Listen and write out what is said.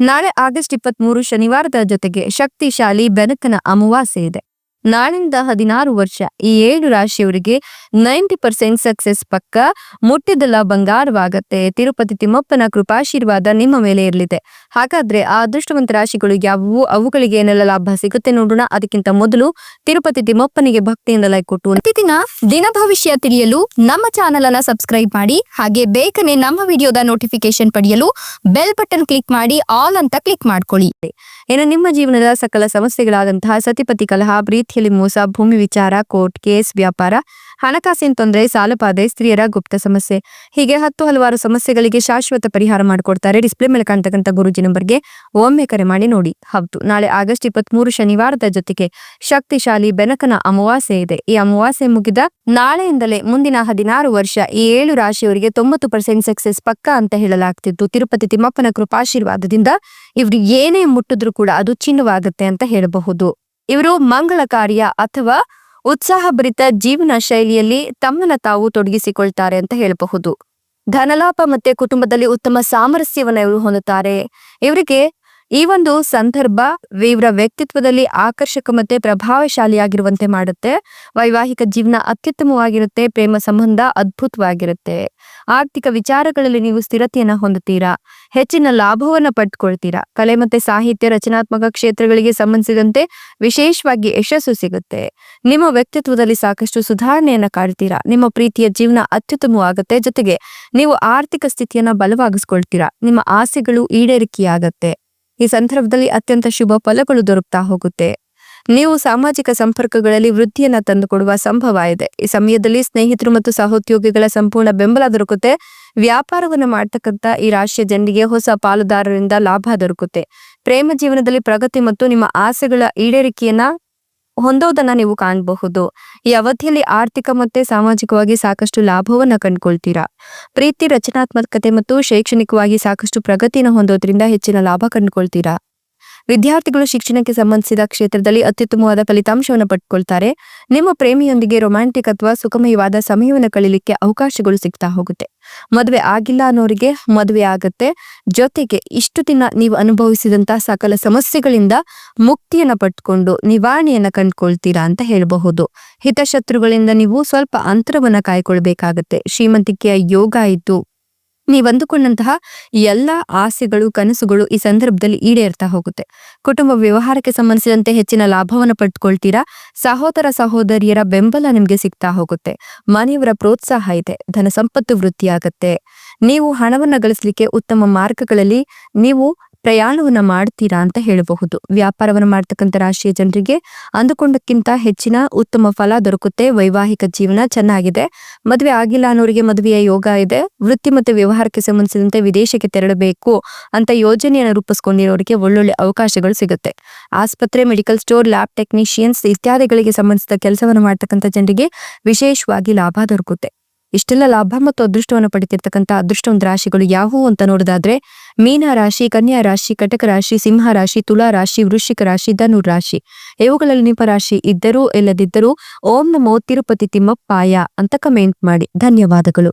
ನಾಳೆ ಆಗಸ್ಟ್ ಇಪ್ಪತ್ತ್ ಮೂರು ಶನಿವಾರದ ಜೊತೆಗೆ ಶಕ್ತಿಶಾಲಿ ಬೆನಕನ ಅಮಾವಾಸ್ಯೆ ಇದೆ. ನಾಳಿಂದ ಹದಿನಾರು ವರ್ಷ. ಈ ಏಳು ರಾಶಿಯವರಿಗೆ ನೈಂಟಿ ಪರ್ಸೆಂಟ್ ಸಕ್ಸೆಸ್ ಪಕ್ಕ ಮುಟ್ಟಿದಲ್ಲ ಬಂಗಾರವಾಗತ್ತೆ. ತಿರುಪತಿ ತಿಮ್ಮಪ್ಪನ ಕೃಪಾಶೀರ್ವಾದ ನಿಮ್ಮ ಮೇಲೆ ಇರಲಿದೆ. ಹಾಗಾದ್ರೆ ಆ ಅದೃಷ್ಟವಂತ ರಾಶಿಗಳು ಯಾವುವು? ಅವುಗಳಿಗೆ ಏನೆಲ್ಲ ಲಾಭ ಸಿಗುತ್ತೆ ನೋಡೋಣ. ಅದಕ್ಕಿಂತ ಮೊದಲು ತಿರುಪತಿ ತಿಮ್ಮಪ್ಪನಿಗೆ ಭಕ್ತಿಯಿಂದ ಲೈಕ್ ಕೊಟ್ಟು. ಪ್ರತಿದಿನ ದಿನ ಭವಿಷ್ಯ ತಿಳಿಯಲು ನಮ್ಮ ಚಾನೆಲ್ ಅನ್ನ ಸಬ್ಸ್ಕ್ರೈಬ್ ಮಾಡಿ, ಹಾಗೆ ಬೇಗನೆ ನಮ್ಮ ವಿಡಿಯೋದ ನೋಟಿಫಿಕೇಶನ್ ಪಡೆಯಲು ಬೆಲ್ ಬಟನ್ ಕ್ಲಿಕ್ ಮಾಡಿ, ಆಲ್ ಅಂತ ಕ್ಲಿಕ್ ಮಾಡ್ಕೊಳ್ಳಿ. ಏನೋ ನಿಮ್ಮ ಜೀವನದ ಸಕಲ ಸಮಸ್ಯೆಗಳಾದಂತಹ ಸತಿಪತಿ ಕಲಹ ಪ್ರೀತಿಯಲ್ಲಿ ಮೋಸ, ಭೂಮಿ ವಿಚಾರ, ಕೋರ್ಟ್ ಕೇಸ್, ವ್ಯಾಪಾರ, ಹಣಕಾಸಿನ ತೊಂದರೆ ಸಾಲಪಾದೆ ಸ್ತ್ರೀಯರ ಗುಪ್ತ ಸಮಸ್ಯೆ. ಹೀಗೆ ಹತ್ತು ಹಲವಾರು ಸಮಸ್ಯೆಗಳಿಗೆ ಶಾಶ್ವತ ಪರಿಹಾರ ಮಾಡಿಕೊಡ್ತಾರೆ. ಡಿಸ್ಪ್ಲೇ ಮೇಲೆ ಕಾಣ್ತಕ್ಕಂಥ ಗುರುಜಿ ನಂಬರ್ಗೆ ಒಮ್ಮೆ ಕರೆ ಮಾಡಿ ನೋಡಿ. ಹೌದು, ನಾಳೆ ಆಗಸ್ಟ್ ಇಪ್ಪತ್ತ್ ಮೂರು ಶನಿವಾರದ ಜೊತೆಗೆ ಶಕ್ತಿಶಾಲಿ ಬೆನಕನ ಅಮಾವಾಸ್ಯೆ ಇದೆ. ಈ ಅಮಾವಾಸ್ಯೆ ಮುಗಿದ ನಾಳೆಯಿಂದಲೇ ಮುಂದಿನ ಹದಿನಾರು ವರ್ಷ ಈ ಏಳು ರಾಶಿಯವರಿಗೆ ತೊಂಬತ್ತು ಪರ್ಸೆಂಟ್ ಸಕ್ಸಸ್ ಪಕ್ಕ ಅಂತ ಹೇಳಲಾಗ್ತಿತ್ತು ತಿರುಪತಿ ತಿಮ್ಮಪ್ಪನ ಕೃಪಾಶೀರ್ವಾದದಿಂದ ಇವ್ರು ಏನೇ ಮುಟ್ಟಿದ್ರು ಕೂಡ ಅದು ಚಿನ್ನವಾಗುತ್ತೆ ಅಂತ ಹೇಳಬಹುದು. ಇವರು ಮಂಗಳ ಕಾರ್ಯ ಅಥವಾ ಉತ್ಸಾಹಭರಿತ ಜೀವನ ಶೈಲಿಯಲ್ಲಿ ತಮ್ಮನ್ನ ತಾವು ತೊಡಗಿಸಿಕೊಳ್ತಾರೆ ಅಂತ ಹೇಳಬಹುದು. ಧನಲಾಭ ಮತ್ತೆ ಕುಟುಂಬದಲ್ಲಿ ಉತ್ತಮ ಸಾಮರಸ್ಯವನ್ನು ಇವರು ಹೊಂದುತ್ತಾರೆ. ಇವರಿಗೆ ಈ ಒಂದು ಸಂದರ್ಭ ಇವರ ವ್ಯಕ್ತಿತ್ವದಲ್ಲಿ ಆಕರ್ಷಕ ಮತ್ತೆ ಪ್ರಭಾವಶಾಲಿಯಾಗಿರುವಂತೆ ಮಾಡುತ್ತೆ. ವೈವಾಹಿಕ ಜೀವನ ಅತ್ಯುತ್ತಮವಾಗಿರುತ್ತೆ. ಪ್ರೇಮ ಸಂಬಂಧ ಅದ್ಭುತವಾಗಿರುತ್ತೆ. ಆರ್ಥಿಕ ವಿಚಾರಗಳಲ್ಲಿ ನೀವು ಸ್ಥಿರತೆಯನ್ನ ಹೊಂದುತ್ತೀರಾ? ಹೆಚ್ಚಿನ ಲಾಭವನ್ನ ಪಡ್ಕೊಳ್ತೀರಾ? ಕಲೆ ಮತ್ತೆ ಸಾಹಿತ್ಯ, ರಚನಾತ್ಮಕ ಕ್ಷೇತ್ರಗಳಿಗೆ ಸಂಬಂಧಿಸಿದಂತೆ ವಿಶೇಷವಾಗಿ ಯಶಸ್ಸು ಸಿಗುತ್ತೆ. ನಿಮ್ಮ ವ್ಯಕ್ತಿತ್ವದಲ್ಲಿ ಸಾಕಷ್ಟು ಸುಧಾರಣೆಯನ್ನ ಕಾಡ್ತೀರಾ ನಿಮ್ಮ ಪ್ರೀತಿಯ ಜೀವನ ಅತ್ಯುತ್ತಮವಾಗುತ್ತೆ. ಜೊತೆಗೆ ನೀವು ಆರ್ಥಿಕ ಸ್ಥಿತಿಯನ್ನ ಬಲವಾಗಿಸ್ಕೊಳ್ತೀರಾ? ನಿಮ್ಮ ಆಸೆಗಳು ಈಡೇರಿಕೆಯಾಗತ್ತೆ. ಈ ಸಂದರ್ಭದಲ್ಲಿ ಅತ್ಯಂತ ಶುಭ ಫಲಗಳು ದೊರಕ್ತಾ ಹೋಗುತ್ತೆ. ನೀವು ಸಾಮಾಜಿಕ ಸಂಪರ್ಕಗಳಲ್ಲಿ ವೃದ್ಧಿಯನ್ನ ತಂದುಕೊಡುವ ಸಂಭವ ಇದೆ ಈ ಸಮಯದಲ್ಲಿ ಸ್ನೇಹಿತರು ಮತ್ತು ಸಹೋದ್ಯೋಗಿಗಳ ಸಂಪೂರ್ಣ ಬೆಂಬಲ ದೊರಕುತ್ತೆ. ವ್ಯಾಪಾರವನ್ನು ಮಾಡ್ತಕ್ಕಂಥ ಈ ರಾಶಿಯ ಜನರಿಗೆ ಹೊಸ ಪಾಲುದಾರರಿಂದ ಲಾಭ ದೊರಕುತ್ತೆ. ಪ್ರೇಮ ಜೀವನದಲ್ಲಿ ಪ್ರಗತಿ ಮತ್ತು ನಿಮ್ಮ ಆಸೆಗಳ ಈಡೇರಿಕೆಯನ್ನ ಹೊಂದೋದನ್ನ ನೀವು ಕಾಣಬಹುದು. ಈ ಅವಧಿಯಲ್ಲಿ ಆರ್ಥಿಕ ಮತ್ತೆ ಸಾಮಾಜಿಕವಾಗಿ ಸಾಕಷ್ಟು ಲಾಭವನ್ನ ಕಂಡುಕೊಳ್ತೀರಾ? ಪ್ರೀತಿ, ರಚನಾತ್ಮಕತೆ ಮತ್ತು ಶೈಕ್ಷಣಿಕವಾಗಿ ಸಾಕಷ್ಟು ಪ್ರಗತಿಯನ್ನು ಹೊಂದೋದ್ರಿಂದ ಹೆಚ್ಚಿನ ಲಾಭ ಕಂಡುಕೊಳ್ತೀರಾ? ವಿದ್ಯಾರ್ಥಿಗಳು ಶಿಕ್ಷಣಕ್ಕೆ ಸಂಬಂಧಿಸಿದ ಕ್ಷೇತ್ರದಲ್ಲಿ ಅತ್ಯುತ್ತಮವಾದ ಫಲಿತಾಂಶವನ್ನು ಪಡ್ಕೊಳ್ತಾರೆ. ನಿಮ್ಮ ಪ್ರೇಮಿಯೊಂದಿಗೆ ರೊಮ್ಯಾಂಟಿಕ್ ಅಥವಾ ಸುಖಮಯವಾದ ಸಮಯವನ್ನು ಕಳೀಲಿಕ್ಕೆ ಅವಕಾಶಗಳು ಸಿಗ್ತಾ ಹೋಗುತ್ತೆ. ಮದುವೆ ಆಗಿಲ್ಲ ಅನ್ನೋರಿಗೆ ಮದುವೆ ಆಗತ್ತೆ. ಜೊತೆಗೆ ಇಷ್ಟು ದಿನ ನೀವು ಅನುಭವಿಸಿದಂತಹ ಸಕಲ ಸಮಸ್ಯೆಗಳಿಂದ ಮುಕ್ತಿಯನ್ನ ಪಟ್ಕೊಂಡು ನಿವಾರಣೆಯನ್ನ ಕಂಡ್ಕೊಳ್ತೀರಾ ಅಂತ ಹೇಳಬಹುದು. ಹಿತಶತ್ರುಗಳಿಂದ ನೀವು ಸ್ವಲ್ಪ ಅಂತರವನ್ನ ಕಾಯ್ಕೊಳ್ಬೇಕಾಗತ್ತೆ. ಶ್ರೀಮಂತಿಕೆಯ ಯೋಗ ಇದ್ದು ನೀವು ಅಂದುಕೊಂಡಂತಹ ಎಲ್ಲ ಆಸೆಗಳು, ಕನಸುಗಳು ಈ ಸಂದರ್ಭದಲ್ಲಿ ಈಡೇರ್ತಾ ಹೋಗುತ್ತೆ. ಕುಟುಂಬ ವ್ಯವಹಾರಕ್ಕೆ ಸಂಬಂಧಿಸಿದಂತೆ ಹೆಚ್ಚಿನ ಲಾಭವನ್ನು ಪಡ್ಕೊಳ್ತೀರಾ? ಸಹೋದರ ಸಹೋದರಿಯರ ಬೆಂಬಲ ನಿಮ್ಗೆ ಸಿಗ್ತಾ ಹೋಗುತ್ತೆ. ಮನೆಯವರ ಪ್ರೋತ್ಸಾಹ ಇದೆ, ಧನ ಸಂಪತ್ತು ವೃದ್ಧಿಯಾಗತ್ತೆ. ನೀವು ಹಣವನ್ನ ಗಳಿಸಲಿಕ್ಕೆ ಉತ್ತಮ ಮಾರ್ಗಗಳಲ್ಲಿ ನೀವು ಪ್ರಯಾಣವನ್ನ ಮಾಡ್ತೀರಾ ಅಂತ ಹೇಳಬಹುದು. ವ್ಯಾಪಾರವನ್ನು ಮಾಡ್ತಕ್ಕಂಥ ರಾಶಿಯ ಜನರಿಗೆ ಅಂದುಕೊಂಡಕ್ಕಿಂತ ಹೆಚ್ಚಿನ ಉತ್ತಮ ಫಲ ದೊರಕುತ್ತೆ. ವೈವಾಹಿಕ ಜೀವನ ಚೆನ್ನಾಗಿದೆ. ಮದುವೆ ಆಗಿಲ್ಲ ಅನ್ನೋರಿಗೆ ಮದುವೆಯ ಯೋಗ ಇದೆ. ವೃತ್ತಿ ಮತ್ತು ವ್ಯವಹಾರಕ್ಕೆ ಸಂಬಂಧಿಸಿದಂತೆ ವಿದೇಶಕ್ಕೆ ತೆರಳಬೇಕು ಅಂತ ಯೋಜನೆಯನ್ನು ರೂಪಿಸ್ಕೊಂಡಿರೋರಿಗೆ ಒಳ್ಳೊಳ್ಳೆ ಅವಕಾಶಗಳು ಸಿಗುತ್ತೆ. ಆಸ್ಪತ್ರೆ, ಮೆಡಿಕಲ್ ಸ್ಟೋರ್, ಲ್ಯಾಬ್ ಟೆಕ್ನಿಷಿಯನ್ಸ್ ಇತ್ಯಾದಿಗಳಿಗೆ ಸಂಬಂಧಿಸಿದ ಕೆಲಸವನ್ನು ಮಾಡ್ತಕ್ಕಂಥ ಜನರಿಗೆ ವಿಶೇಷವಾಗಿ ಲಾಭ ದೊರಕುತ್ತೆ. ಇಷ್ಟೆಲ್ಲ ಲಾಭ ಮತ್ತು ಅದೃಷ್ಟವನ್ನು ಪಡಿತಿರ್ತಕ್ಕಂಥ ಅದೃಷ್ಟವಂತ ರಾಶಿಗಳು ಯಾವುವು ಅಂತ ನೋಡೋದಾದ್ರೆ, ಮೀನ ರಾಶಿ, ಕನ್ಯಾ ರಾಶಿ, ಕಟಕ ರಾಶಿ, ಸಿಂಹ ರಾಶಿ, ತುಲಾ ರಾಶಿ, ವೃಶ್ಚಿಕ ರಾಶಿ, ಧನು ರಾಶಿ. ಇವುಗಳಲ್ಲಿ ನಿಮ್ಮ ರಾಶಿ ಇದ್ದರೂ ಇಲ್ಲದಿದ್ದರೂ ಓಂ ನಮೋ ತಿರುಪತಿ ತಿಮ್ಮಪ್ಪಾಯ ಅಂತ ಕಮೆಂಟ್ ಮಾಡಿ. ಧನ್ಯವಾದಗಳು.